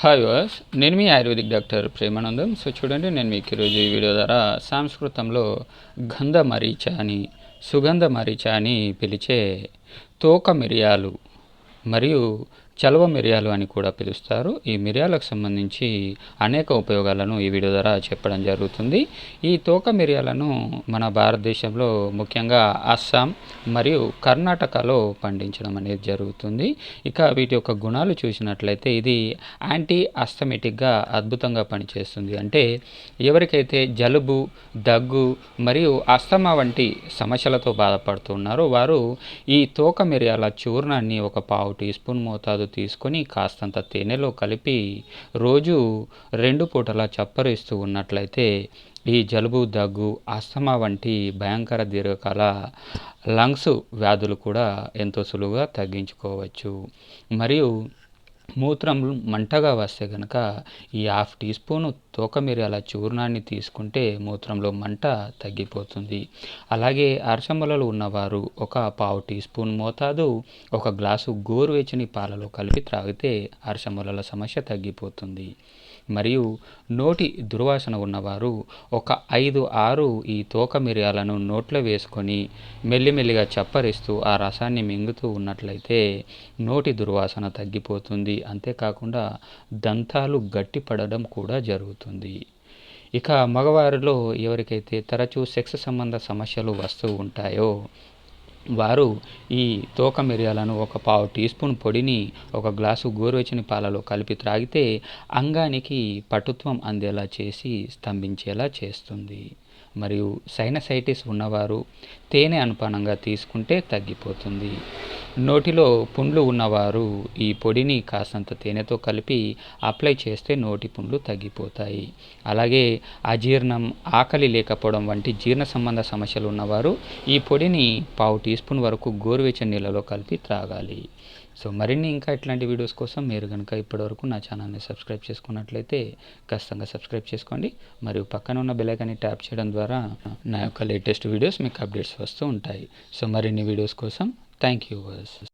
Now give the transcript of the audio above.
Hi వాస్ నేను మీ ఆయుర్వేదిక్ డాక్టర్ ప్రేమానందం. సో చూడండి నేను మీకు ఈరోజు ఈ వీడియో ద్వారా సంస్కృతంలో గంధ మరీచ అని సుగంధ మరీచ అని పిలిచే తోక మిరియాలు మరియు చలవ మిరియాలు అని కూడా పిలుస్తారు. ఈ మిరియాలకు సంబంధించి అనేక ఉపయోగాలను ఈ వీడియో ద్వారా చెప్పడం జరుగుతుంది. ఈ తోక మిరియాలను మన భారతదేశంలో ముఖ్యంగా అస్సాం మరియు కర్ణాటకలో పండించడం అనేది జరుగుతుంది. ఇక వీటి యొక్క గుణాలు చూసినట్లయితే ఇది యాంటీ అస్థమెటిక్గా అద్భుతంగా పనిచేస్తుంది. అంటే ఎవరికైతే జలుబు దగ్గు మరియు అస్తమా వంటి సమస్యలతో బాధపడుతున్నారో వారు ఈ తోక మిరియాల చూర్ణాన్ని ఒక పావు టీ స్పూన్ మోతాదు తీసుకొని కాస్తంత తేనెలో కలిపి రోజు రెండు పూటలా చప్పరు ఇస్తూ ఉన్నట్లయితే ఈ జలుబు దగ్గు ఆస్తమా వంటి భయంకర దీర్ఘకాల లంగ్స్ వ్యాధులు కూడా ఎంతో సులువుగా తగ్గించుకోవచ్చు. మరియు మూత్రం మంటగా వస్తే కనుక ఈ హాఫ్ టీ స్పూను తోక మిరియాల చూర్ణాన్ని తీసుకుంటే మూత్రంలో మంట తగ్గిపోతుంది. అలాగే అర్చమలలు ఉన్నవారు ఒక పావు టీ స్పూన్ మోతాదు ఒక గ్లాసు గోరువెచ్చని పాలలో కలిపి త్రాగితే అరసమలల సమస్య తగ్గిపోతుంది. మరియు నోటి దుర్వాసన ఉన్నవారు ఒక ఐదు ఆరు ఈ తోక మిరియాలను నోట్లో వేసుకొని మెల్లిమెల్లిగా చప్పరిస్తూ ఆ రసాన్ని మింగుతూ ఉన్నట్లయితే నోటి దుర్వాసన తగ్గిపోతుంది. అంతేకాకుండా దంతాలు గట్టిపడడం కూడా జరుగుతుంది. ఇక మగవారిలో ఎవరికైతే తరచూ సెక్స్ సంబంధ సమస్యలు వస్తూ ఉంటాయో వారు ఈ తోక మిరియాలను ఒక పావు టీ స్పూన్ పొడిని ఒక గ్లాసు గోరువెచ్చని పాలలో కలిపి త్రాగితే అంగానికి పటుత్వం అందేలా చేసి స్తంభించేలా చేస్తుంది. మరియు సైనసైటిస్ ఉన్నవారు తేనె అనుపానంగా తీసుకుంటే తగ్గిపోతుంది. నోటిలో పుండ్లు ఉన్నవారు ఈ పొడిని కాసంత తేనెతో కలిపి అప్లై చేస్తే నోటి పుండ్లు తగ్గిపోతాయి. అలాగే అజీర్ణం ఆకలి లేకపోవడం వంటి జీర్ణ సంబంధ సమస్యలు ఉన్నవారు ఈ పొడిని పావు టీ స్పూన్ వరకు గోరువెచ్చని నీళ్ళలో కలిపి త్రాగాలి. సో మరిన్ని ఇంకా ఇట్లాంటి వీడియోస్ కోసం మీరు కనుక ఇప్పటివరకు నా ఛానల్ని సబ్స్క్రైబ్ చేసుకున్నట్లయితే ఖచ్చితంగా సబ్స్క్రైబ్ చేసుకోండి. మరియు పక్కన ఉన్న బెలైకాన్ని ట్యాప్ చేయడం ద్వారా నా యొక్క లేటెస్ట్ వీడియోస్ మీకు అప్డేట్స్ వస్తూ ఉంటాయి. సో మరిన్ని వీడియోస్ కోసం thank you